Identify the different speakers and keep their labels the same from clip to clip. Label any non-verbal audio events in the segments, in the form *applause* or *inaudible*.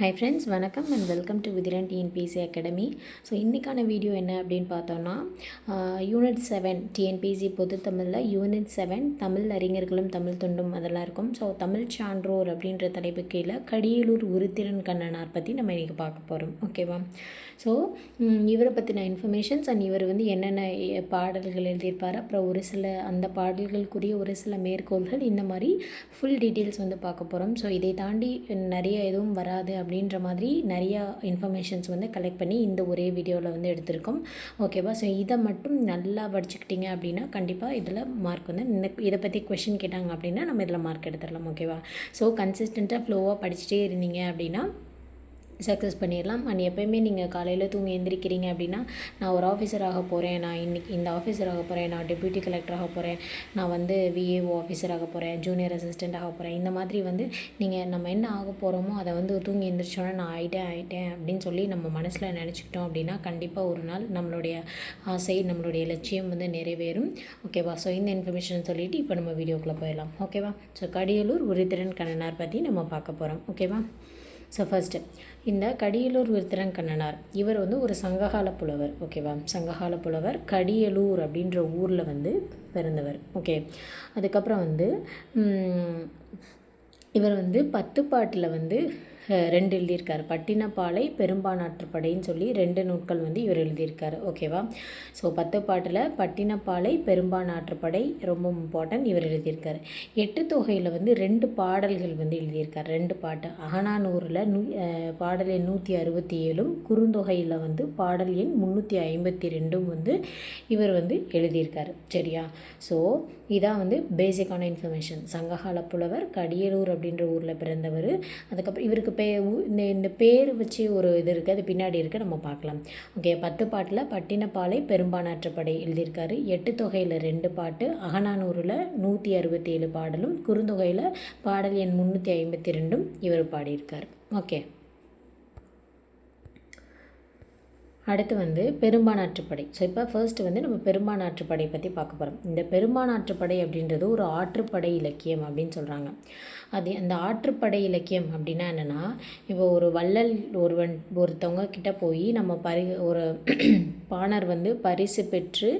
Speaker 1: Hi friends வணக்கம் and welcome to விதிரன் TNPSC academy so இன்றைக்கான வீடியோ என்ன அப்படின்னு பார்த்தோன்னா யூனிட் செவன் டிஎன்பிசி பொது தமிழில் யூனிட் செவன் தமிழ் அறிஞர்களும் தமிழ் தொண்டும் அதெல்லாம் இருக்கும். ஸோ தமிழ் சான்றோர் அப்படின்ற தலைப்பு கீழே கடியலூர் உருத்திரன் கண்ணனார் பற்றி நம்ம இன்றைக்கி பார்க்க போகிறோம் ஓகேவா ஸோ இவரை பற்றின இன்ஃபர்மேஷன்ஸ் அண்ட் இவர் வந்து என்னென்ன பாடல்கள் எழுதியிருப்பார். அப்புறம் ஒரு சில அந்த பாடல்களுக்குரிய ஒரு சில மேற்கோள்கள் இந்த மாதிரி ஃபுல் டீட்டெயில்ஸ் வந்து பார்க்க போகிறோம் ஸோ இதை தாண்டி நிறைய எதுவும் வராது அப்படின்ற மாதிரி நிறையா இன்ஃபர்மேஷன்ஸ் வந்து கலெக்ட் பண்ணி இந்த ஒரே வீடியோவில் வந்து எடுத்திருக்கோம். ஓகேவா ஸோ இதை மட்டும் நல்லா படிச்சுக்கிட்டீங்க அப்படின்னா கண்டிப்பாக இதில் மார்க் வந்து இந்த இதை பற்றி கொஷின் கேட்டாங்க அப்படின்னா நம்ம இதில் மார்க் எடுத்துடலாம். ஓகேவா ஸோ கன்சிஸ்டண்ட்டாக ஃப்ளோவாக படிச்சுட்டே இருந்தீங்க அப்படின்னா சக்ஸஸ் பண்ணிடலாம். அண்ட் எப்போயுமே நீங்கள் காலையில் தூங்கி எந்திரிக்கிறீங்க அப்படின்னா நான் ஒரு ஆஃபீஸர் ஆக போகிறேன் நான் இன்றைக்கி இந்த ஆஃபீஸர் ஆக போகிறேன் நான் டெப்யூட்டி கலெக்டர் ஆக போகிறேன் நான் வந்து விஏஓ ஆஃபீஸர் ஆக போகிறேன் ஜூனியர் அசிஸ்டண்ட் ஆக போகிறேன் இந்த மாதிரி வந்து நீங்கள் நம்ம என்ன ஆக போகிறோமோ அதை வந்து தூங்கி எந்திரிச்சோன்னே நான் ஆகிட்டேன் ஆகிட்டேன் அப்படின்னு சொல்லி நம்ம மனசில் நினச்சிக்கிட்டோம் அப்படின்னா கண்டிப்பாக ஒரு நாள் நம்மளுடைய ஆசை நம்மளுடைய லட்சியம் வந்து நிறைவேறும். ஓகேவா ஸோ இந்த இன்ஃபர்மேஷன் சொல்லிவிட்டு இப்போ நம்ம வீடியோக்குள்ளே போயிடலாம். ஓகேவா ஸோ கடியலூர் உரித்திரன் கண்ணனார் பற்றி நம்ம பார்க்க போகிறோம் ஓகேவா ஸோ ஃபஸ்ட்டு இந்த கடியலூர் விருத்திரன் கண்ணனார் இவர் வந்து ஒரு சங்ககால புலவர் ஓகேவா சங்ககால புலவர் கடியலூர் அப்படின்ற ஊரில் வந்து பிறந்தவர் ஓகே அதுக்கப்புறம் வந்து இவர் வந்து பத்துப்பாட்டில் வந்து ரெண்டு எழுதியிருக்காரு. பட்டினப்பாலை பெரும்பானாற்றுப்படைன்னு சொல்லி ரெண்டு நூட்கள் வந்து இவர் எழுதியிருக்காரு. ஓகேவா ஸோ பத்து பாட்டில் பட்டினப்பாலை பெரும்பானாற்றுப்படை ரொம்ப இம்பார்ட்டன்ட் இவர் எழுதியிருக்காரு. எட்டு தொகையில் வந்து ரெண்டு பாடல்கள் வந்து எழுதியிருக்காரு. ரெண்டு பாட்டு. அகனானூரில் நூ பாடல் எண் நூற்றி அறுபத்தி ஏழும் குறுந்தொகையில் வந்து பாடல் எண் முந்நூற்றி ஐம்பத்தி ரெண்டும் வந்து இவர் வந்து எழுதியிருக்காரு. சரியா? ஸோ இதான் வந்து பேசிக்கான இன்ஃபர்மேஷன் சங்ககால புலவர் கடியலூர் அப்படின்ற ஊரில் பிறந்தவர். அதுக்கப்புறம் இவருக்கு பே இந்த இந்த பேர் வச்சு ஒரு இது இருக்குது அது பின்னாடி இருக்குது நம்ம பார்க்கலாம். ஓகே பத்து பாட்டில் பட்டினப்பாலை பெரும்பானாற்றுப்படை எழுதியிருக்காரு. எட்டு தொகையில் ரெண்டு பாட்டு அகநானூரில் நூற்றி அறுபத்தி ஏழு பாடலும் குறுந்தொகையில் பாடல் எண் முந்நூற்றி ஐம்பத்தி ரெண்டும் இவர் பாடியிருக்கார். ஓகே அடுத்து வந்து பெரும்பானாற்றுப்படை ஸோ இப்போ ஃபர்ஸ்ட் வந்து நம்ம பெரும்பானாற்றுப்படை பற்றி பார்க்க போகிறோம் இந்த பெரும்பானாற்றுப்படை அப்படின்றது ஒரு ஆற்றுப்படை இலக்கியம் அப்படின்னு சொல்கிறாங்க அது அந்த ஆற்றுப்படை இலக்கியம் அப்படின்னா என்னென்னா இப்போ ஒரு வள்ளல் ஒருவன் ஒருத்தவங்க கிட்ட போய் நம்ம பரி ஒரு *clears throat* பாணர் வந்து பரிசு பெற்று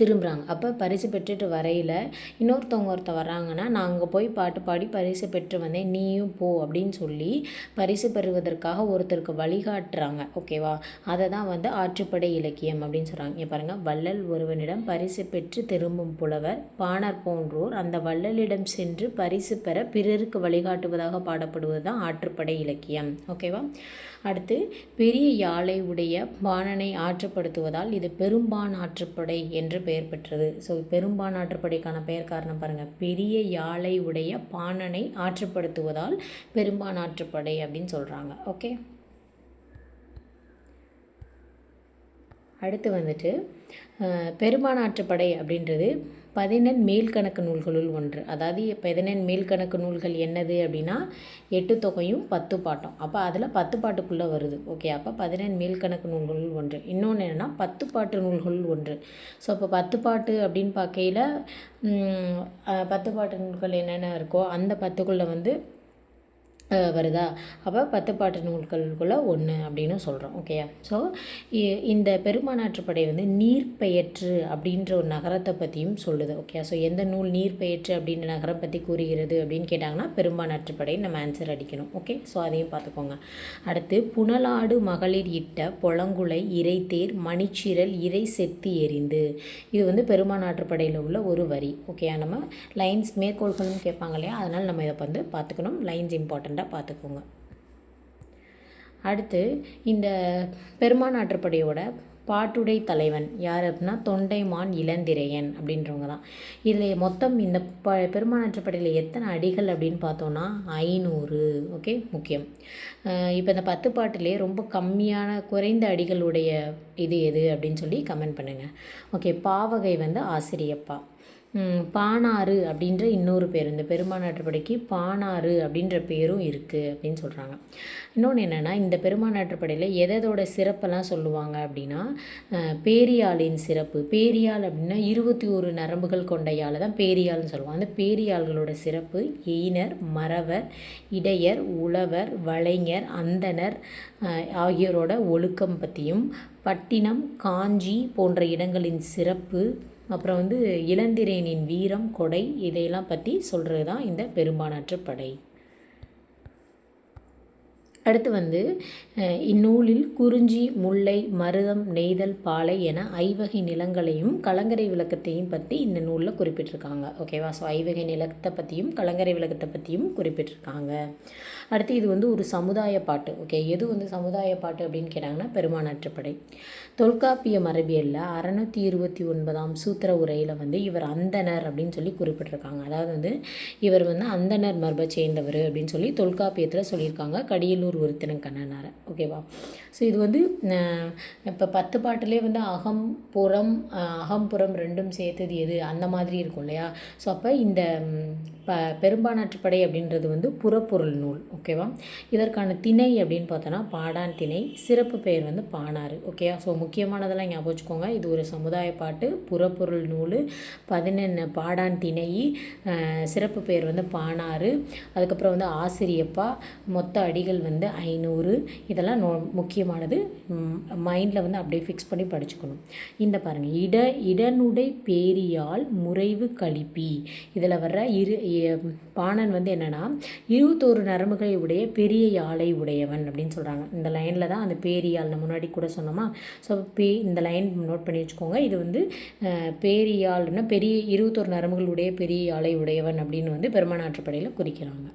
Speaker 1: திரும்புகிறாங்க அப்போ பரிசு பெற்றுட்டு வரையில் இன்னொருத்தவங்க ஒருத்தர் வர்றாங்கன்னா நான் அங்கே போய் பாட்டு பாடி பரிசு பெற்று வந்தேன். நீயும் போ அப்படின்னு சொல்லி பரிசு பெறுவதற்காக ஒருத்தருக்கு வழிகாட்டுறாங்க. ஓகேவா? அதை தான் வந்து ஆற்றுப்படை இலக்கியம் அப்படின்னு சொல்கிறாங்க இங்கே பாருங்கள் வள்ளல் ஒருவனிடம் பரிசு பெற்று திரும்பும் புலவர் பாணர் போன்றோர் அந்த வள்ளலிடம் சென்று பரிசு பெற பிறருக்கு வழிகாட்டுவதாக பாடப்படுவது தான் ஆற்றுப்படை இலக்கியம். ஓகேவா? அடுத்து பெரிய யாழை உடைய பாணனை ஆற்றுப்படுத்துவதால் இது பெரும்பான் ஆற்றுப்படை என்று பெயர் பெற்றது. ஸோ பெரும்பான் ஆற்றுப்படைக்கான பெயர் காரணம் பாருங்கள் பெரிய யாழை உடைய பாணனை ஆற்றுப்படுத்துவதால் பெரும்பான் ஆற்றுப்படை அப்படின்னு சொல்கிறாங்க ஓகே அடுத்து வந்துட்டு அஹ், பெரும்பானாற்றுப்படை அப்படின்றது பதினெண் மேல்கணக்கு நூல்களுள் ஒன்று. அதாவது பதினெண் மேல்கணக்கு நூல்கள் என்னது அப்படின்னா எட்டு தொகையும் பத்து பாட்டம். அப்போ அதில் பத்து பாட்டுக்குள்ளே வருது. ஓகே அப்போ பதினெண் மேல்கணக்கு நூல்களுள் ஒன்று. இன்னொன்று என்னென்னா பத்து பாட்டு நூல்களுள் ஒன்று. ஸோ இப்போ பத்து பாட்டு அப்படின்னு பார்க்கையில் பத்து பாட்டு நூல்கள் என்னென்ன இருக்கோ அந்த பத்துக்குள்ளே வந்து வருதா? அப்போ பத்து பாட்டு நூல்களுக்குள்ளே ஒன்று அப்படின்னு சொல்கிறோம் ஓகேயா ஸோ இந்த பெருமானாற்றுப்படை வந்து நீர்பெயற்று அப்படின்ற ஒரு நகரத்தை பற்றியும் சொல்லுது ஓகே ஸோ எந்த நூல் நீர்பெயற்று அப்படின்ற நகரம் பற்றி கூறுகிறது அப்படின்னு கேட்டாங்கன்னா பெரும்பானாற்றுப்படை நம்ம ஆன்சர் அடிக்கணும் ஓகே ஸோ அதையும் பார்த்துக்கோங்க. அடுத்து புனலாடு மகளிர் இட்ட பொலங்குலை இறைத்தேர் மணிச்சிரல் இறை செத்தி எரிந்து இது வந்து பெருமானாற்றுப்படையில் உள்ள ஒரு வரி ஓகேயா நம்ம லைன்ஸ் மேற்கோள்களும் கேட்பாங்க இல்லையா? அதனால் நம்ம இதை வந்து பார்த்துக்கணும். லைன்ஸ் இம்பார்ட்டண்ட்டாக பார்த்துக்கோங்க. அடுத்து இந்த பெருமாநாட்டுப்படையோட பாட்டுடை தலைவன் யார் அப்படின்னா தொண்டைமான் இளந்திரையன் அப்படின்றவங்க தான். இதில் மொத்தம் இந்த ப பெருமாநாட்டுப்படையில் எத்தனை அடிகள் அப்படின்னு பார்த்தோன்னா ஐநூறு ஓகே முக்கியம். இப்போ இந்த பத்து பாட்டிலே ரொம்ப கம்மியான குறைந்த அடிகளுடைய இது எது அப்படின்னு சொல்லி கமெண்ட் பண்ணுங்கள் ஓகே பாவகை வந்து ஆசிரியப்பா. பானாறு அப்படின்ற இன்னொரு பேர். இந்த பெருமாநாட்டுப்படைக்கு பானாறு அப்படின்ற பேரும் இருக்குது அப்படின்னு சொல்கிறாங்க இன்னொன்று என்னென்னா இந்த பெருமாநாட்டுப்படையில் எதோட சிறப்பெல்லாம் சொல்லுவாங்க அப்படின்னா பேரியாளின் சிறப்பு. பேரியால் அப்படின்னா இருபத்தி ஒரு நரம்புகள் கொண்ட யாழை தான் பேரியால்னு சொல்லுவாங்க. அந்த பேரியாள்களோட சிறப்பு எயினர் மறவர் இடையர் உழவர் வலைஞர் அந்தணர் ஆகியோரோட ஒழுக்கம் பற்றியும் பட்டினம் காஞ்சி போன்ற இடங்களின் சிறப்பு அப்புறம் வந்து இளந்திரேனின் வீரம் கொடை இதையெல்லாம் பற்றி சொல்கிறது தான் இந்த பெரும்பானாற்று படை. அடுத்து வந்து இந்நூலில் குறிஞ்சி முல்லை மருதம் நெய்தல் பாலை என ஐவகை நிலங்களையும் கலங்கரை விளக்கத்தையும் பற்றி இந்த நூலில் குறிப்பிட்டிருக்காங்க. ஓகேவா? ஸோ ஐவகை நிலத்தை பற்றியும் கலங்கரை விளக்கத்தை பற்றியும் குறிப்பிட்டிருக்காங்க. அடுத்து இது வந்து ஒரு சமுதாய பாட்டு. ஓகே எது வந்து சமுதாய பாட்டு அப்படின்னு கேட்டாங்கன்னா பெருமானாற்றுப்படை தொல்காப்பிய மரபியலில் அறநூற்றி இருபத்தி ஒன்பதாம் சூத்திர உரையில் வந்து இவர் அந்தணர் அப்படின்னு சொல்லி குறிப்பிட்டிருக்காங்க. அதாவது வந்து இவர் வந்து அந்தனர் மரபை சேர்ந்தவர் அப்படின்னு சொல்லி தொல்காப்பியத்தில் சொல்லியிருக்காங்க. கடியலூர் ஒருத்தனம் கண்ணனார. ஓகேவா ஸோ இது வந்து இப்போ பத்து பாட்டிலே வந்து அகம் புறம் அகம்புறம் ரெண்டும் சேர்த்தது எது? அந்த மாதிரி இருக்கும் இல்லையா? ஸோ அப்போ இந்த ப பெரும்பானாற்றுப்படை அப்படின்றது வந்து புறப்பொருள் நூல் ஓகேவா இதற்கான திணை அப்படின்னு பார்த்தோன்னா பாடான் திணை சிறப்பு பெயர் வந்து பானாறு ஓகேவா ஸோ முக்கியமானதெல்லாம் ஞாபகம் வச்சுக்கோங்க. இது ஒரு சமுதாய பாட்டு புறப்பொருள் நூல் பதினெண்ணு பாடான் திணை சிறப்பு பெயர் வந்து பானாறு அதுக்கப்புறம் வந்து ஆசிரியப்பா மொத்த அடிகள் வந்து ஐநூறு. இதெல்லாம் நோ முக்கியமானது மைண்டில் வந்து அப்படியே ஃபிக்ஸ் பண்ணி படிச்சுக்கணும். இந்த பாருங்கள் இட இடனுடை பேரியால் முறைவு கழிப்பி. இதில் வர்ற இரு பாணன் வந்து என்னென்னா இருபத்தோரு நரம்புகளை உடைய பெரிய யாழை உடையவன் அப்படின்னு சொல்கிறாங்க இந்த லைனில் தான் அந்த பேரியால் நம்ம முன்னாடி கூட சொன்னோமா? ஸோ பே இந்த லைன் நோட் பண்ணி வச்சுக்கோங்க. இது வந்து அஹ், பேரியாள்னா பெரிய இருபத்தோரு நரம்புகளுடைய பெரிய யாழை உடையவன் அப்படின்னு வந்து பெருமானாற்றுப்படையில் குறிக்கிறாங்க.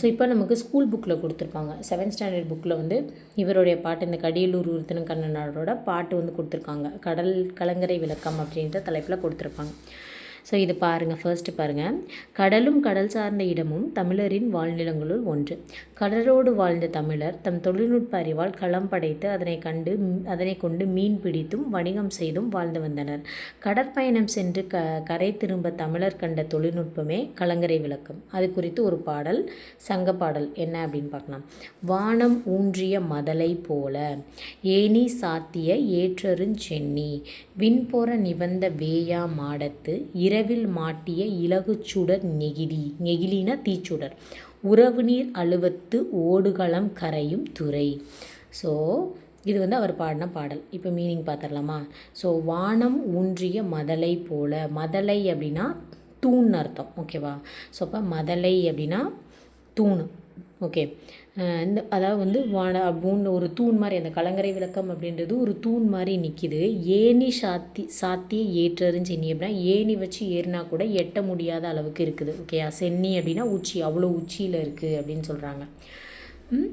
Speaker 1: ஸோ இப்போ நமக்கு ஸ்கூல் புக்கில் கொடுத்துருப்பாங்க செவன்த் ஸ்டாண்டர்ட் புக்கில் வந்து இவருடைய பாட்டு இந்த கடியலூர் உருத்தன கண்ணனாரோட பாட்டு வந்து கொடுத்துருக்காங்க. கடல் கலங்கரை விளக்கம் அப்படின்ற தலைப்பில் கொடுத்துருப்பாங்க. ஸோ இது பாருங்கள் ஃபர்ஸ்ட்டு பாருங்கள் கடலும் கடல் சார்ந்த இடமும் தமிழரின் வாழ்நிலங்களுள் ஒன்று. கடலோடு வாழ்ந்த தமிழர் தம் தொழில்நுட்ப அறிவால் களம் படைத்து அதனை கண்டு அதனை கொண்டு மீன் பிடித்தும் வணிகம் செய்தும் வாழ்ந்து வந்தனர். கடற்பயணம் சென்று க கரை திரும்ப தமிழர் கண்ட தொழில்நுட்பமே கலங்கரை விளக்கம். அது குறித்து ஒரு பாடல் சங்க பாடல் என்ன அப்படின்னு பார்க்கலாம். வானம் ஊன்றிய மதலை போல ஏனி சாத்திய ஏற்றருஞ்சென்னி விண்போற நிவந்த வேயா மாடத்து இரவில் மாட்டிய இலகுச்சுடர் நெகிழி நெகிழினா தீச்சுடர். உறவு நீர் அழுவத்து ஓடுகளம் கரையும் துறை. ஸோ இது வந்து அவர் பாடின பாடல். இப்போ மீனிங் பார்த்துடலாமா ஸோ வானம் ஊன்றிய மதலை போல மதலை அப்படின்னா தூண் அர்த்தம். ஓகேவா ஸோ அப்போ மதலை அப்படின்னா தூண். ஓகே. இந்த அதாவது வந்து வான அப்படின்னு ஒரு தூண் மாதிரி அந்த கலங்கரை விளக்கம் அப்படின்றது ஒரு தூண் மாதிரி நிற்கிது ஏணி சாத்தி சாத்திய ஏற்றருன்னு சென்னி அப்படின்னா ஏணி வச்சு ஏறினா கூட எட்ட முடியாத அளவுக்கு இருக்குது. ஓகேயா? சென்னி அப்படின்னா உச்சி அவ்வளோ உச்சியில் இருக்குது அப்படின்னு சொல்கிறாங்க ம்?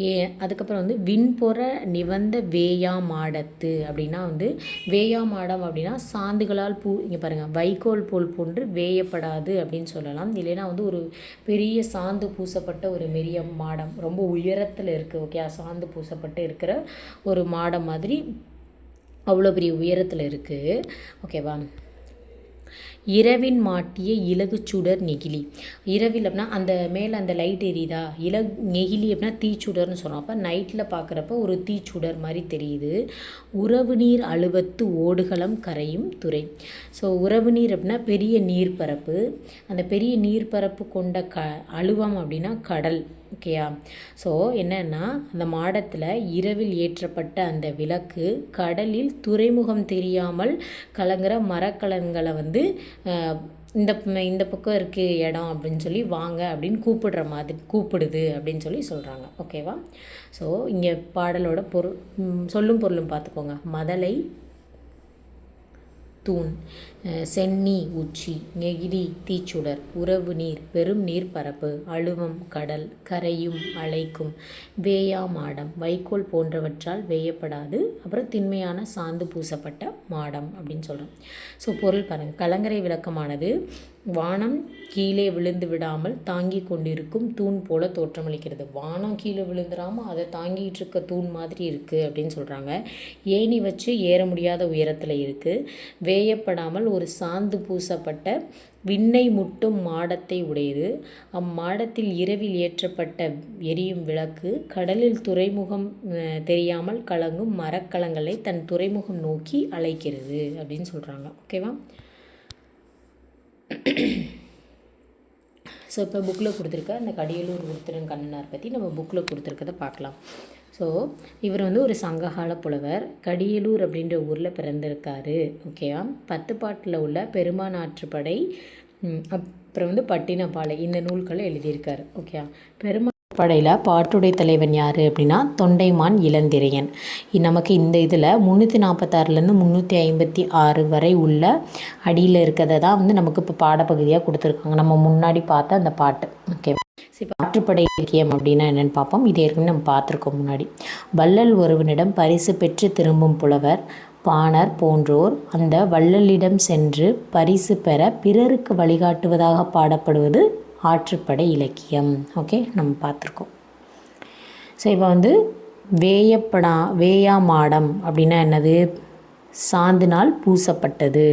Speaker 1: ஏ அதுக்கப்புறம் வந்து விண்புற நிவந்த வேயா மாடத்து அப்படின்னா வந்து வேயா மாடம் அப்படின்னா சாந்துகளால் பூ இங்கே பாருங்கள் வைக்கோல் போல் போன்று வேயப்படாது அப்படின்னு சொல்லலாம். இல்லைன்னா வந்து ஒரு பெரிய சாந்து பூசப்பட்ட ஒரு மெரிய மாடம் ரொம்ப உயரத்தில் இருக்குது ஓகே சாந்து பூசப்பட்டு இருக்கிற ஒரு மாடம் மாதிரி அவ்வளோ பெரிய உயரத்தில் இருக்குது ஓகேவா இரவின் மாட்டிய இலகு சுடர் நெகிழி. இரவில் அப்படின்னா அந்த மேலே அந்த லைட் எரியுதா? இல நெகிழி அப்படின்னா தீச்சுடர்னு சொன்னோம் அப்போ நைட்டில் பார்க்குறப்ப ஒரு தீச்சுடர் மாதிரி தெரியுது. உறவு நீர் அழுவத்து ஓடுகளம் கரையும் துறை. ஸோ உறவு நீர் அப்படின்னா பெரிய நீர்ப்பரப்பு. அந்த பெரிய நீர்ப்பரப்பு கொண்ட க அழுவம் அப்படின்னா கடல். ஓகேயா ஸோ என்னென்னா அந்த மாடத்தில் இரவில் ஏற்றப்பட்ட அந்த விளக்கு கடலில் துறைமுகம் தெரியாமல் கலங்குற மரக்கலன்களை வந்து இந்த இந்த பக்கம் இருக்குது இடம் அப்படின்னு சொல்லி வாங்க அப்படின்னு கூப்பிடுற மாதிரி கூப்பிடுது அப்படின்னு சொல்லி சொல்கிறாங்க ஓகேவா ஸோ இங்கே பாடலோட பொருள் சொல்லும் பொருளும் பார்த்துக்கோங்க. மதலை தூண். சென்னி உச்சி நெகிழி தீச்சுடர் உறவு நீர் பெரும் நீர்ப்பரப்பு அழுவம் கடல் கரையும் அலைக்கும் வேயா மாடம் வைக்கோல் போன்றவற்றால் வேயப்படாது. அப்புறம் திண்மையான சாந்து பூசப்பட்ட மாடம் அப்படின்னு சொல்கிறோம் ஸோ பொருள் பாருங்கள் கலங்கரை விளக்கமானது வானம் கீழே விழுந்து விடாமல் தாங்கி கொண்டிருக்கும் தூண் போல தோற்றமளிக்கிறது. வானம் கீழே விழுந்துடாமல் அதை தாங்கிட்டு இருக்க தூண் மாதிரி இருக்குது அப்படின்னு சொல்கிறாங்க ஏணி வச்சு ஏற முடியாத உயரத்தில் இருக்குது வேயப்படாமல் ஒரு சாந்து பூசப்பட்ட விண்ணை முட்டும் மாடத்தை உடையது. அம்மாடத்தில் இரவில் ஏற்றப்பட்ட எரியும் விளக்கு கடலில் துறைமுகம் தெரியாமல் கலங்கும் மரக்கலங்களை தன் துறைமுகம் நோக்கி அழைக்கிறது அப்படின்னு சொல்கிறாங்க ஓகேவா ஸோ இப்போ புக்கில் கொடுத்துருக்க அந்த கடியலூர் உருத்திரன் கண்ணனார் பற்றி நம்ம புக்கில் கொடுத்துருக்கதை பார்க்கலாம். ஸோ இவர் வந்து ஒரு சங்ககால புலவர். கடியலூர் அப்படின்ற ஊரில் பிறந்திருக்காரு. ஓகேவா பத்து பாட்டில் உள்ள பெருமானாற்றுப்படை அப்புறம் வந்து பட்டினப்பாலை இந்த நூல்களை எழுதியிருக்காரு. ஓகே பெருமா படையில் பாட்டுடை தலைவன் யார் அப்படின்னா தொண்டைமான் இளந்திரையன். நமக்கு இந்த இதில் முந்நூற்றி நாற்பத்தாறுலேருந்து முந்நூற்றி ஐம்பத்தி ஆறு வரை உள்ள அடியில் இருக்கிறத தான் வந்து நமக்கு இப்போ பாடப்பகுதியாக கொடுத்துருக்காங்க. நம்ம முன்னாடி பார்த்த அந்த பாட்டு. ஓகே சரி ஆற்றுப்படை இலக்கியம் அப்படின்னா என்னென்னு பார்ப்போம். இது ஏற்கனவே நம்ம பார்த்துருக்கோம் முன்னாடி. வள்ளல் ஒருவனிடம் பரிசு பெற்று திரும்பும் புலவர் பாணர் போன்றோர் அந்த வள்ளலிடம் சென்று பரிசு பெற பிறருக்கு வழிகாட்டுவதாக பாடப்படுவது ஆற்றுப்படை இலக்கியம். ஓகே நம்ம பார்த்துருக்கோம். ஸோ இப்போ வந்து வேயப்படா வேயா மாடம் அப்படின்னா என்னது? சாந்தினால் பூசப்பட்டது.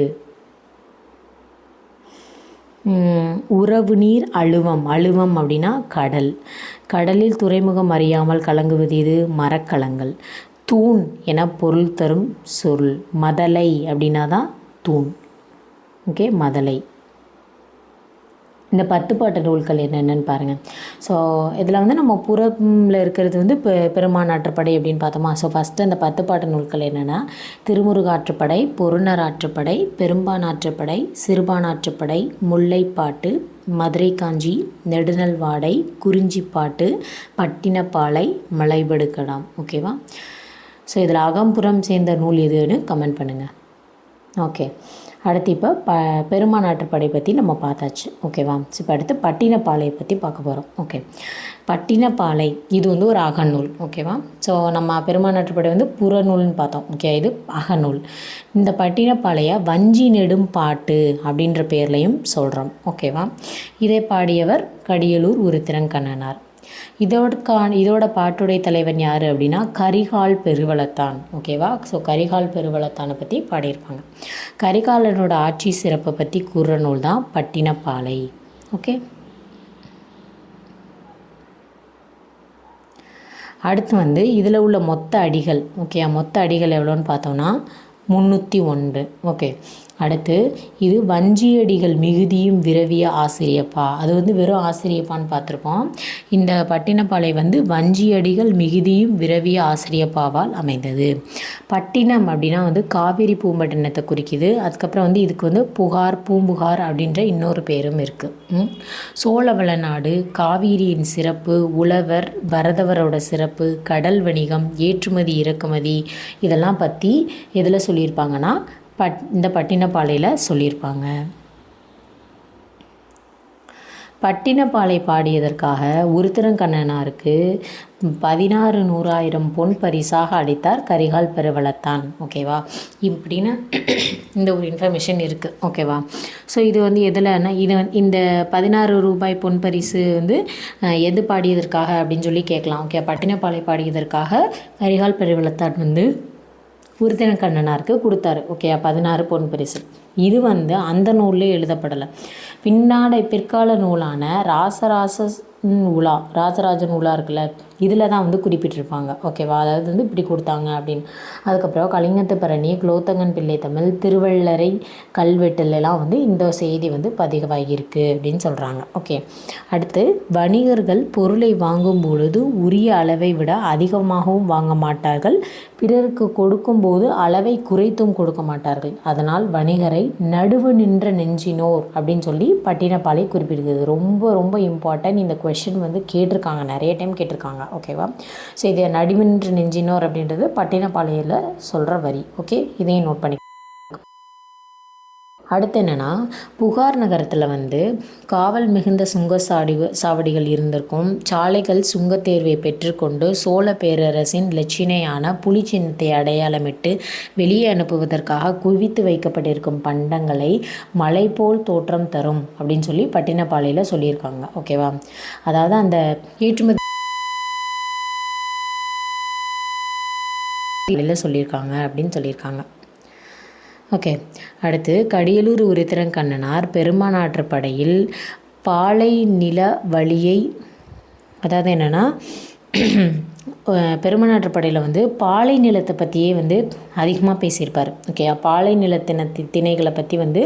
Speaker 1: உறவு நீர் அழுவம். அழுவம் அப்படின்னா கடல். கடலில் துறைமுகம் அறியாமல் கலங்குவது இது மரக்கலங்கள். தூண் என பொருள் தரும் சொல். மதலை அப்படின்னா தான் தூண். ஓகே மதலை. இந்த பத்து பாட்டு நூல்கள் என்னென்னு பாருங்கள் ஸோ இதில் வந்து நம்ம புறமில் இருக்கிறது வந்து பெ பெருமானாற்றுப்படை அப்படின்னு பார்த்தோமா? ஸோ ஃபஸ்ட்டு அந்த பத்து பாட்டு நூல்கள் என்னென்னா திருமுருகாற்றுப்படை பொருணராற்றுப்படை பெரும்பானாற்றுப்படை சிறுபானாற்றுப்படை முல்லைப்பாட்டு மதுரை காஞ்சி நெடுநல்வாடை குறிஞ்சிப்பாட்டு பட்டினப்பாலை மலைபடுக்கடாம் ஓகேவா ஸோ இதில் அகம்புறம் சேர்ந்த நூல் எதுன்னு கமெண்ட் பண்ணுங்கள் ஓகே அடுத்து இப்போ ப பெருமாநாட்டுப்படை பற்றி நம்ம பார்த்தாச்சு. ஓகேவா ஸோ இப்போ அடுத்து பட்டினப்பாளையை பற்றி பார்க்க போகிறோம் ஓகே பட்டினப்பாலை இது வந்து ஒரு அகநூல். ஓகேவா ஸோ நம்ம பெருமாநாட்டுப்படை வந்து புறநூல்னு பார்த்தோம். ஓகே இது அகநூல். இந்த பட்டினப்பாலையை வஞ்சி நெடும் பாட்டு அப்படின்ற பேர்லையும் சொல்கிறோம் ஓகேவா இதை பாடியவர் கடியலூர் உருத்திரங்கண்ணனார். இதோடக்கான இதோட பாட்டுடைய தலைவன் யார் அப்படின்னா கரிகால் பெருவளத்தான். ஓகேவா ஸோ கரிகால் பெருவளத்தானை பற்றி பாடியிருப்பாங்க. கரிகாலனோட ஆட்சி சிறப்பை பற்றி கூறுற நூல் தான் பட்டினப்பாலை. ஓகே அடுத்து வந்து இதில் உள்ள மொத்த அடிகள் ஓகே மொத்த அடிகள் எவ்வளோன்னு பார்த்தோம்னா முந்நூற்றி ஒன்று. ஓகே அடுத்து இது வஞ்சியடிகள் மிகுதியும் விரவிய ஆசிரியப்பா. அது வந்து வெறும் ஆசிரியப்பான்னு பார்த்துருப்போம். இந்த பட்டினப்பாலை வந்து வஞ்சியடிகள் மிகுதியும் விரவிய ஆசிரியப்பாவால் அமைந்தது. பட்டினம் அப்படின்னா வந்து காவேரி பூம்பட்டினத்தை குறிக்குது. அதுக்கப்புறம் வந்து இதுக்கு வந்து புகார் பூம்புகார் அப்படின்ற இன்னொரு பேரும் இருக்குது சோழவள நாடு காவேரியின் சிறப்பு உழவர் பரதவரோட சிறப்பு கடல் வணிகம் ஏற்றுமதி இறக்குமதி இதெல்லாம் பற்றி எதில் சொல்லியிருப்பாங்கன்னா பட் இந்த பட்டினப்பாலையில் சொல்லியிருப்பாங்க. பட்டினப்பாலை பாடியதற்காக உருத்திரங்கண்ணனாருக்கு பதினாறு நூறாயிரம் பொன் பரிசாக அளித்தார் கரிகால் பெருவளத்தான். ஓகேவா? இப்படின்னு இந்த ஒரு இன்ஃபர்மேஷன் இருக்குது ஓகேவா? ஸோ இது வந்து எதில்னா இது இந்த பதினாறு ரூபாய் பொன் பரிசு வந்து எது பாடியதற்காக அப்படின்னு சொல்லி கேட்கலாம். ஓகே பட்டினப்பாலை பாடியதற்காக கரிகால் பெருவளத்தான் வந்து கண்ணனாருக்கு கொடுத்தாரு. ஓகே பதினாறு பொன் பரிசு. இது வந்து அந்த நூல்லே எழுதப்படலை. பின்னாடை பிற்கால நூலான ராசராச உலா. ராஜராஜன் உலா இருக்குல்ல இதில் தான் வந்து குறிப்பிட்டிருப்பாங்க. ஓகேவா அதாவது வந்து இப்படி கொடுத்தாங்க அப்படின்னு. அதுக்கப்புறம் கலிங்கத்து பரணி குலோத்தங்கன் பிள்ளை தமிழ் திருவள்ளரை கல்வெட்டுலலாம் வந்து இந்த செய்தி வந்து பதிவாகியிருக்கு அப்படின்னு சொல்கிறாங்க ஓகே அடுத்து வணிகர்கள் பொருளை வாங்கும் பொழுது உரிய அளவை விட அதிகமாகவும் வாங்க மாட்டார்கள். பிறருக்கு கொடுக்கும்போது அளவை குறைத்தும் கொடுக்க மாட்டார்கள். அதனால் வணிகரை நடுவு நின்ற நெஞ்சினோர் அப்படின்னு சொல்லி பட்டினப்பாலை குறிப்பிடுகிறது. ரொம்ப ரொம்ப இம்பார்ட்டன்ட் இந்த கொஷின் வந்து கேட்டிருக்காங்க. நிறைய டைம் கேட்டிருக்காங்க. ஓகேவா ஸோ இது நடுவின்று நெஞ்சினோர் அப்படின்றது பட்டினப்பாளையில் சொல்கிற வரி. ஓகே இதையும் நோட் பண்ணி அடுத்து என்னென்னா புகார் நகரத்தில் வந்து காவல் மிகுந்த சுங்க சாடி சாவடிகள் இருந்திருக்கும். சாலைகள் சுங்கத் தேர்வை பெற்றுக்கொண்டு சோழ பேரரசின் லட்சினையான புலி சின்னத்தை அடையாளமிட்டு வெளியே அனுப்புவதற்காக குவித்து வைக்கப்பட்டிருக்கும் பண்டங்களை மலை போல் தோற்றம் தரும் அப்படின்னு சொல்லி பட்டினப்பாளையில் சொல்லியிருக்காங்க. ஓகேவா அதாவது அந்த ஏற்றுமதி சொல்லியிருக்காங்க அப்படின்னு சொல்லியிருக்காங்க. ஓகே. அடுத்து கடியலூர் உருத்திரங்கண்ணனார் பெருமானாற்று படையில் பாலை நில வழியை அதாவது என்னென்னா பெருமநாட்டு படையில் வந்து பாலை நிலத்தை பற்றியே வந்து அதிகமாக பேசியிருப்பார். ஓகே பாலை நிலத்தின தி திணைகளை பற்றி வந்து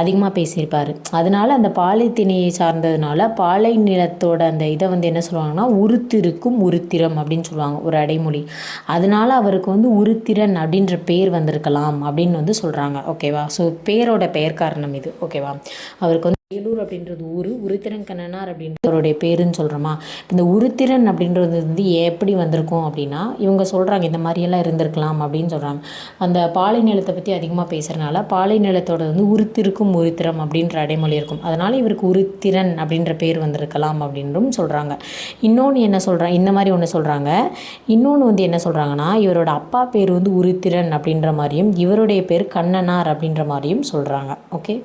Speaker 1: அதிகமாக பேசியிருப்பார். அதனால் அந்த பாலை திணையை சார்ந்ததுனால பாலை நிலத்தோட அந்த இதை வந்து என்ன சொல்லுவாங்கன்னா உருத்திருக்கும் உருத்திரம் அப்படின்னு சொல்லுவாங்க ஒரு அடைமொழி. அதனால் அவருக்கு வந்து உருத்திரன் அப்படின்ற பேர் வந்திருக்கலாம் அப்படின்னு வந்து சொல்கிறாங்க ஓகேவா ஸோ பேரோட பெயர் காரணம் இது ஓகேவா அவருக்கு வந்து வேலூர் அப்படின்றது ஊர் உருத்திரன் கண்ணனார் அப்படின்றது அவருடைய பேருன்னு சொல்கிறோமா இந்த உருத்திரன் அப்படின்றது வந்து எப்படி வந்திருக்கும் அப்படின்னா இவங்க சொல்கிறாங்க இந்த மாதிரியெல்லாம் இருந்திருக்கலாம் அப்படின்னு சொல்கிறாங்க அந்த பாலை நிலத்தை பற்றி அதிகமாக பேசுகிறனால பாலை நிலத்தோட வந்து உருத்திருக்கும் உருத்திரம் அப்படின்ற அடைமொழி இருக்கும். அதனால் இவருக்கு உருத்திரன் அப்படின்ற பேர் வந்திருக்கலாம் அப்படின்றும் சொல்கிறாங்க இன்னொன்று என்ன சொல்கிறாங்க இந்த மாதிரி ஒன்று சொல்கிறாங்க இன்னொன்று வந்து என்ன சொல்கிறாங்கன்னா இவரோட அப்பா பேர் வந்து உருத்திரன் அப்படின்ற மாதிரியும் இவருடைய பேர் கண்ணனார் அப்படின்ற மாதிரியும் சொல்கிறாங்க ஓகே?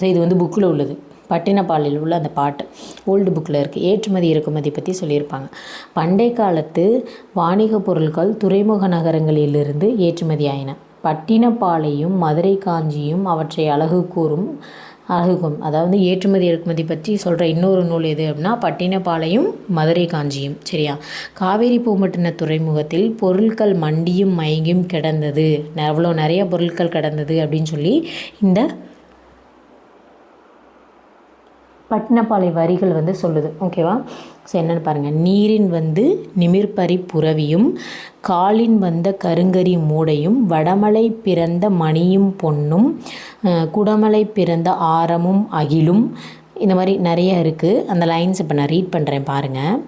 Speaker 1: ஸோ இது வந்து புக்கில் உள்ளது. பட்டினப்பாலில் உள்ள அந்த பாட்டு. ஓல்டு புக்கில் இருக்குது ஏற்றுமதி இறக்குமதி பற்றி சொல்லியிருப்பாங்க. பண்டைய காலத்து வாணிக பொருட்கள் துறைமுக நகரங்களிலிருந்து ஏற்றுமதி ஆயின. பட்டினப்பாலையும் மதுரை காஞ்சியும் அவற்றை அழகு கூறும் அழகுக்கும் அதாவது ஏற்றுமதி இறக்குமதி பற்றி சொல்கிற இன்னொரு நூல் எது அப்படின்னா பட்டினப்பாளையும் மதுரை காஞ்சியும். சரியா? காவேரி பூம்பட்டின துறைமுகத்தில் பொருட்கள் மண்டியும் மயங்கியும் கிடந்தது. அவ்வளோ நிறைய பொருட்கள் கிடந்தது அப்படின்னு சொல்லி இந்த பட்டினப்பாலை வரிகள் வந்து சொல்லுது. ஓகேவா ஸோ என்னென்னு பாருங்கள் நீரின் வந்து நிமிர்பரி புறவியும் காலின் வந்த கருங்கரி மூடையும் வடமலை பிறந்த மணியும் பொன்னும் குடமலை பிறந்த ஆரமும் அகிலும். இந்த மாதிரி நிறைய இருக்குது அந்த லைன்ஸ் இப்போ நான் ரீட் பண்ணுறேன் பாருங்கள்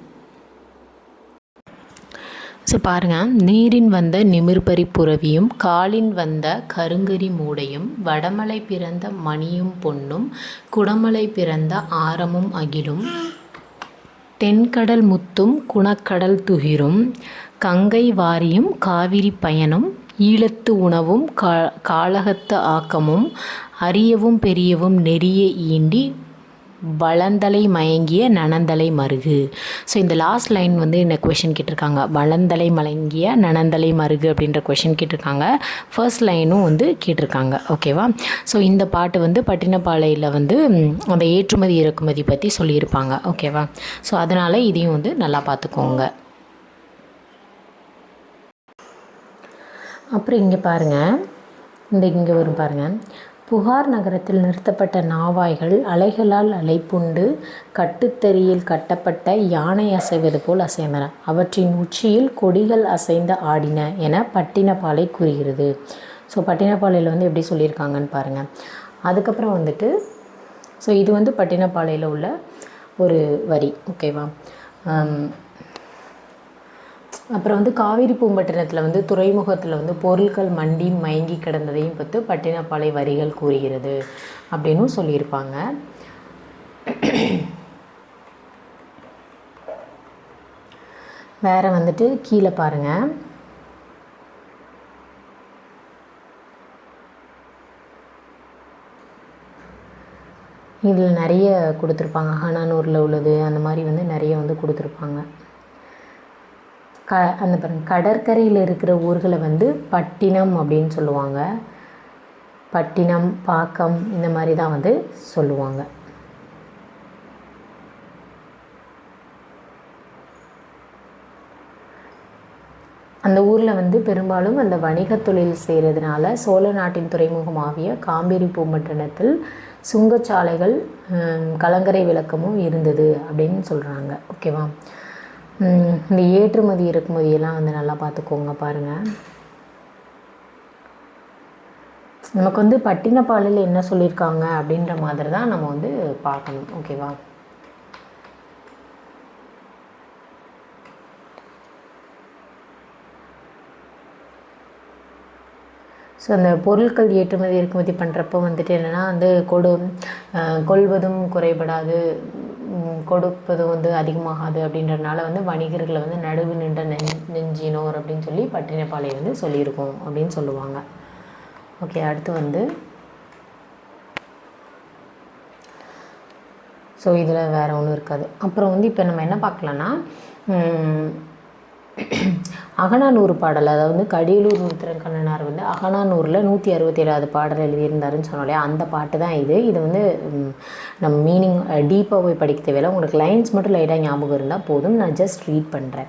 Speaker 1: ஸோ பாருங்கள் நீரின் வந்த நிமிர்பரி புறவியும் காலின் வந்த கருங்கரி மூடையும் வடமலை பிறந்த மணியும் பொன்னும் குடமலை பிறந்த ஆரமும் அகிலும் தென்கடல் முத்தும் குணக்கடல் துகிரும் கங்கை வாரியும் காவிரி பயனும் ஈழத்து உணவும் கா காலகத்து ஆக்கமும் அரியவும் பெரியவும் நெறிய ஈண்டி வளந்தலை மயங்கிய நனந்தலை மருகு. ஸோ இந்த லாஸ்ட் லைன் வந்து என்ன கொஷின் கேட்டிருக்காங்க. வளந்தலை மயங்கிய நனந்தலை மருகு அப்படின்ற கொஷின் கேட்டிருக்காங்க. ஃபர்ஸ்ட் லைனும் வந்து கேட்டிருக்காங்க. ஓகேவா ஸோ இந்த பாட்டு வந்து பட்டினப்பாளையில் வந்து அந்த ஏற்றுமதி இறக்குமதி பற்றி சொல்லியிருப்பாங்க. ஓகேவா ஸோ அதனால் இதையும் வந்து நல்லா பார்த்துக்கோங்க. அப்புறம் இங்கே பாருங்கள் இந்த இங்கே வரும் பாருங்கள் புகார் நகரத்தில் நிறுத்தப்பட்ட நாவாய்கள் அலைகளால் அலைப்புண்டு கட்டுத்தறியில் கட்டப்பட்ட யானை அசைவது போல் அசைந்தன. அவற்றின் உச்சியில் கொடிகள் அசைந்த ஆடின என பட்டினப்பாலை கூறுகிறது. ஸோ பட்டினப்பாலையில் வந்து எப்படி சொல்லியிருக்காங்கன்னு பாருங்கள் அதுக்கப்புறம் வந்துட்டு ஸோ இது வந்து பட்டினப்பாலையில் உள்ள ஒரு வரி ஓகேவா அப்புறம் வந்து காவிரி பூம்பட்டினத்தில் வந்து துறைமுகத்தில் வந்து பொருட்கள் மண்டி மயங்கி கிடந்ததையும் பற்றி பட்டினப்பாலை வரிகள் கூறுகிறது அப்படின்னும் சொல்லியிருப்பாங்க. வேறு வந்துட்டு கீழே பாருங்கள் இதில் நிறைய கொடுத்துருப்பாங்க. ஹனானூரில் உள்ளது அந்த மாதிரி வந்து நிறைய வந்து கொடுத்துருப்பாங்க. க அந்த பாருங்கள் கடற்கரையில் இருக்கிற ஊர்களை வந்து பட்டினம் அப்படின்னு சொல்லுவாங்க. பட்டினம் பாக்கம் இந்த மாதிரி தான் வந்து சொல்லுவாங்க. அந்த ஊரில் வந்து பெரும்பாலும் அந்த வணிக தொழில் செய்கிறதுனால சோழ நாட்டின் துறைமுகமாகிய காம்பேரி பூம்பட்டினத்தில் சுங்கச்சாலைகள் கலங்கரை விளக்கமும் இருந்தது அப்படின்னு சொல்கிறாங்க ஓகேவா? இந்த ஏற்றுமதி இறக்குமதியெல்லாம் வந்து நல்லா பார்த்துக்கோங்க பாருங்கள் நமக்கு வந்து பட்டினப்பாலில் என்ன சொல்லியிருக்காங்க அப்படின்ற மாதிரி தான் நம்ம வந்து பார்க்கணும். ஓகேவா? ஸோ அந்த பொருட்கள் ஏற்றுமதி இறக்குமதி பண்ணுறப்போ வந்துட்டு என்னென்னா வந்து கொடு கொள்வதும் குறைபடாது. கொடுப்பது வந்து அதிகமாகாது அப்படின்றனால வந்து வணிகர்களை வந்து நடுவு நின்ற நெஞ் நெஞ்சினோர் அப்படின்னு சொல்லி பட்டினப்பாலை வந்து சொல்லியிருக்கோம் அப்படின்னு சொல்லுவாங்க. ஓகே அடுத்து வந்து ஸோ இதில் வேறு ஒன்றும் இருக்காது. அப்புறம் வந்து இப்போ நம்ம என்ன பார்க்கலான்னா அகனானூறு பாடல் அதாவது கடியலூர் முத்திரக்கண்ணனார் வந்து அகனானூரில் நூற்றி அறுபத்தேழாவது பாடல் எழுதியிருந்தாருன்னு சொன்னோம் அந்த பாட்டு தான் இது. இது வந்து நம்ம மீனிங் டீப்பாக போய் படிக்க தேவையில்ல. உங்களுக்கு லைன்ஸ் மட்டும் லைட்டாக ஞாபகம் இருந்தால் போதும். நான் ஜஸ்ட் ரீட் பண்ணுறேன்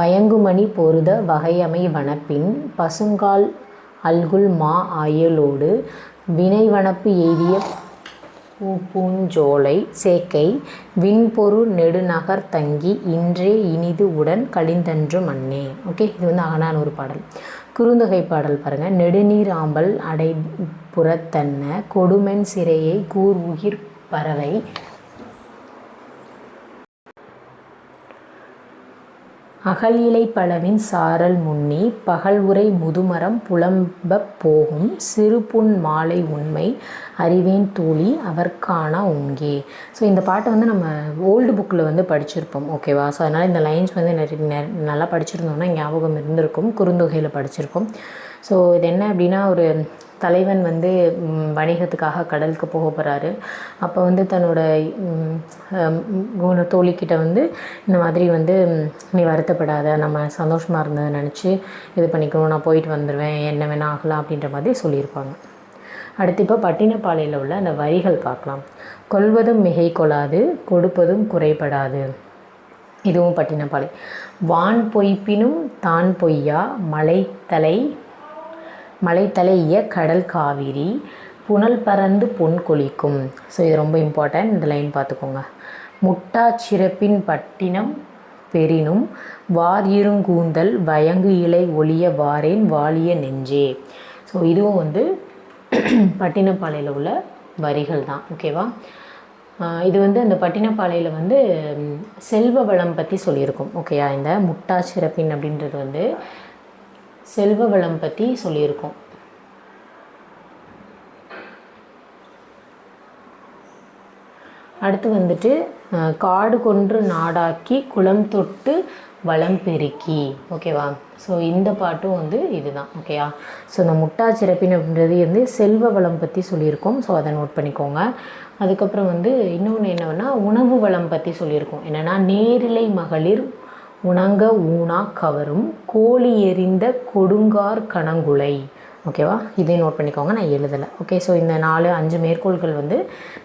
Speaker 1: வயங்குமணி பொருத வகையமை வனப்பின் பசுங்கால் அல்குல் மா ஆயலோடு வினைவனப்பு எய்திய பூஞ்சோலை சேக்கை விண்பொரு நெடுநகர் தங்கி இன்றே இனிது உடன் கழிந்தன்று மண்ணே ஓகே இது வந்து அகனான ஒரு பாடல். குறுந்தொகை பாடல் பாருங்க. நெடுநீர் ஆம்பல் அடை புறத்தன்ன கொடுமென் சிறையை கூர் உயிர் பறவை அகல் இலை பழவின் சாரல் முன்னி பகல் உரை முதுமரம் புலம்பப் போகும் சிறுபுண் மாலை உண்மை அறிவேன் தூளி அவர்கானா உங்கே. ஸோ இந்த பாட்டை வந்து நம்ம ஓல்டு புக்கில் வந்து படிச்சிருப்போம் ஓகேவா ஸோ அதனால் இந்த லைன்ஸ் வந்து நிறைய நல்லா படிச்சிருந்தோம்னா ஞாபகம் இருந்திருக்கும் குறுந்தொகையில் படிச்சிருக்கோம் ஸோ இது என்ன அப்படின்னா ஒரு தலைவன் வந்து வணிகத்துக்காக கடலுக்கு போக போகிறாரு அப்போ வந்து தன்னோட குண- தோழிக்கிட்ட வந்து இந்த மாதிரி வந்து நீ வருத்தப்படாத நம்ம சந்தோஷமாக இருந்ததை நினச்சி இது பண்ணிக்கணும் நான் போயிட்டு வந்துடுவேன் என்ன வேணால் ஆகலாம் அப்படின்ற மாதிரி சொல்லியிருப்பாங்க. அடுத்து இப்போ பட்டினப்பாளையில் உள்ள அந்த வரிகள் பார்க்கலாம். கொள்வதும் மிகை கொள்ளாது கொடுப்பதும் குறைபடாது. இதுவும் பட்டினப்பாளை. வான் பொய்ப்பினும் தான் பொய்யா மலைத்தலை மலைத்தலைய கடல் காவிரி புனல் பறந்து பொன் கொளிக்கும். ஸோ இது ரொம்ப இம்பார்ட்டன்ட் இந்த லைன் பார்த்துக்கோங்க. முட்டா சிறப்பின் பட்டினம் பெரினும் வார் இருங்கூந்தல் வயங்கு இலை ஒளிய வாரேன் வாலிய நெஞ்சே. ஸோ இதுவும் வந்து *clears throat* பட்டினப்பாளையில் உள்ள வரிகள் தான். ஓகேவா இது வந்து அந்த பட்டினப்பாளையில் வந்து செல்வ வளம் பற்றி சொல்லியிருக்கோம். ஓகேயா இந்த முட்டா சிறப்பின் அப்படின்றது வந்து செல்வ வளம் பற்றி சொல்லியிருக்கோம். அடுத்து வந்துட்டு காடு கொன்று நாடாக்கி குளம் தொட்டு வளம் பெருக்கி. ஓகேவா ஸோ இந்த பாட்டும் வந்து இதுதான். ஓகேயா ஸோ இந்த முட்டா சிறப்பின் அப்படின்றது வந்து செல்வ வளம் பற்றி சொல்லியிருக்கோம். ஸோ அதை நோட் பண்ணிக்கோங்க. அதுக்கப்புறம் வந்து இன்னொன்று என்னன்னா உணவு வளம் பற்றி சொல்லியிருக்கோம். என்னென்னா நேரிலை மகளிர் உணங்க ஊனா கவரும் கோழி எறிந்த கொடுங்கார் கணங்குலை. ஓகேவா இதையும் நோட் பண்ணிக்கோங்க நான் எழுதலை. ஓகே ஸோ இந்த நாலு அஞ்சு மேற்கோள்கள் வந்து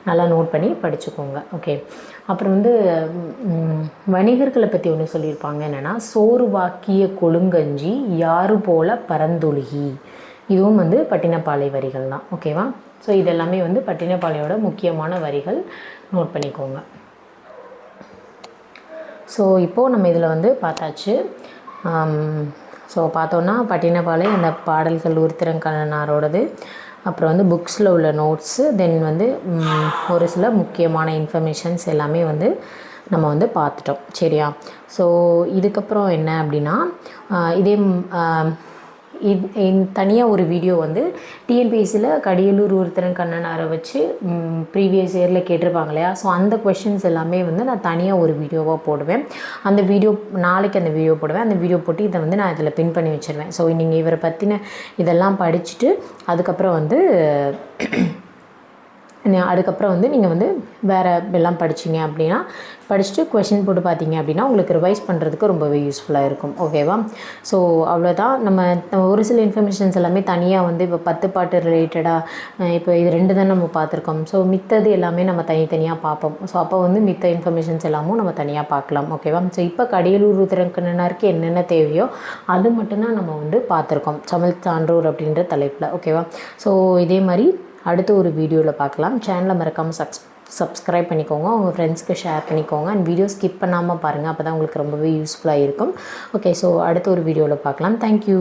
Speaker 1: நல்லா நோட் பண்ணி படிச்சுக்கோங்க. ஓகே அப்புறம் வந்து வணிகர்களை பற்றி ஒன்று சொல்லியிருப்பாங்க. என்னென்னா சோறு வாக்கிய கொழுங்கஞ்சி யாரு போல பரந்தொழுகி. இதுவும் வந்து பட்டினப்பாலை வரிகள் தான் ஓகேவா ஸோ இதெல்லாமே வந்து பட்டினப்பாளையோட முக்கியமான வரிகள் நோட் பண்ணிக்கோங்க. ஸோ இப்போது நம்ம இதில் வந்து பார்த்தாச்சு. ஸோ பார்த்தோன்னா பட்டினப்பாலை அந்த பாடல்கள் உருத்திரங்கண்ணனாரோடது அப்புறம் வந்து புக்ஸில் உள்ள நோட்ஸு தென் வந்து ஒரு சில முக்கியமான இன்ஃபர்மேஷன்ஸ் எல்லாமே வந்து நம்ம வந்து பார்த்துட்டோம். சரியா? ஸோ இதுக்கப்புறம் என்ன அப்படின்னா இதே தனியாக ஒரு வீடியோ வந்து டிஎன்பிஎஸ்சியில் கடியலூர் ஒருத்தரன் கண்ணனாரை வச்சு ப்ரீவியஸ் இயரில் கேட்டிருப்பாங்க இல்லையா? ஸோ அந்த கொஷின்ஸ் எல்லாமே வந்து நான் தனியாக ஒரு வீடியோவாக போடுவேன். அந்த வீடியோ நாளைக்கு அந்த வீடியோ போடுவேன். அந்த வீடியோ போட்டு இதை வந்து நான் இதில் பின் பண்ணி வச்சிருவேன். ஸோ நீங்கள் இவரை பற்றின இதெல்லாம் படிச்சுட்டு அதுக்கப்புறம் வந்து அதுக்கப்புறம் வந்து நீங்கள் வந்து வேறு எல்லாம் படிச்சீங்க அப்படின்னா படிச்சுட்டு கொஷின் போட்டு பார்த்தீங்க அப்படின்னா உங்களுக்கு ரிவைஸ் பண்ணுறதுக்கு ரொம்பவே யூஸ்ஃபுல்லாக இருக்கும். ஓகேவா ஸோ அவ்வளோதான் நம்ம ஒரு சில இன்ஃபர்மேஷன்ஸ் எல்லாமே தனியாக வந்து இப்போ பத்து பாட்டு ரிலேட்டடாக இப்போ இது ரெண்டு தான் நம்ம பார்த்துருக்கோம் ஸோ மித்தது எல்லாமே நம்ம தனித்தனியாக பார்ப்போம் ஸோ அப்போ வந்து மித்த இன்ஃபர்மேஷன்ஸ் எல்லாமும் நம்ம தனியாக பார்க்கலாம் ஓகேவா ஸோ இப்போ கடியலூர் உத்திரக்கண்ணனாருக்கு என்னென்ன தேவையோ அது மட்டும்தான் நம்ம வந்து பார்த்துருக்கோம் சமல் சான்றோர் அப்படின்ற தலைப்பில். ஓகேவா ஸோ இதே மாதிரி அடுத்து ஒரு வீடியோவில் பார்க்கலாம். சேனலை மறக்காமல் சப்ஸ் சப்ஸ்கிரைப் பண்ணிக்கோங்க. உங்கள் ஃப்ரெண்ட்ஸ்க்கு ஷேர் பண்ணிக்கோங்க. அண்ட் வீடியோ ஸ்கிப் பண்ணாமல் பாருங்கள் அப்போ தான் உங்களுக்கு ரொம்பவே யூஸ்ஃபுல்லாக இருக்கும். ஓகே ஸோ அடுத்த ஒரு வீடியோவில் பார்க்கலாம். தேங்க்யூ